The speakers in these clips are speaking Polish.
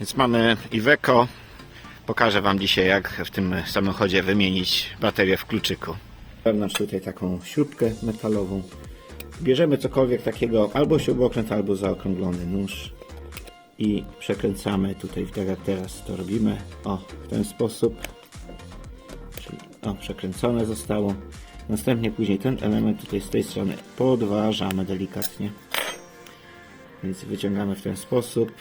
Więc mamy Iveco. Pokażę Wam dzisiaj, jak w tym samochodzie wymienić baterię w kluczyku. Wewnątrz tutaj taką śrubkę metalową. Bierzemy cokolwiek takiego, albo śrubokręt, albo zaokrąglony nóż i przekręcamy tutaj, tak jak teraz to robimy, o, w ten sposób. O, przekręcone zostało. Następnie później ten element tutaj z tej strony podważamy delikatnie. Więc wyciągamy w ten sposób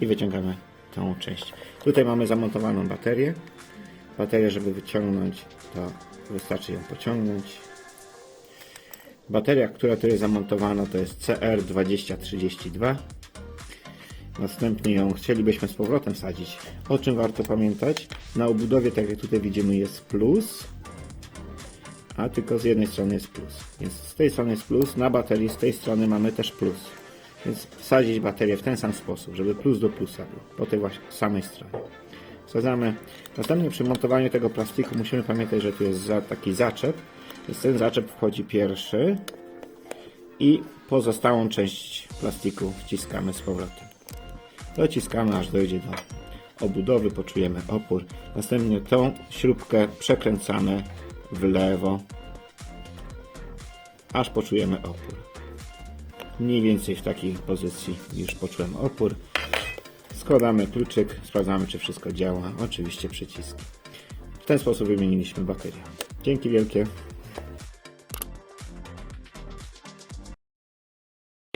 i wyciągamy tą część. Tutaj mamy zamontowaną baterię. Baterię, żeby wyciągnąć, to wystarczy ją pociągnąć. Bateria, która tu jest zamontowana, to jest CR2032. Następnie ją chcielibyśmy z powrotem sadzić. O czym warto pamiętać? Na obudowie, tak jak tutaj widzimy, jest plus, a tylko z jednej strony jest plus. Więc z tej strony jest plus, na baterii z tej strony mamy też plus. Więc wsadzić baterię w ten sam sposób, żeby plus do plusa był, po tej właśnie samej stronie. Wsadzamy. Następnie przy montowaniu tego plastiku musimy pamiętać, że tu jest za, taki zaczep. Więc ten zaczep wchodzi pierwszy i pozostałą część plastiku wciskamy z powrotem. Dociskamy aż dojdzie do obudowy, poczujemy opór. Następnie tą śrubkę przekręcamy w lewo, aż poczujemy opór. Mniej więcej w takiej pozycji już poczułem opór. Składamy kluczyk, sprawdzamy czy wszystko działa. Oczywiście przycisk. W ten sposób wymieniliśmy baterię. Dzięki wielkie.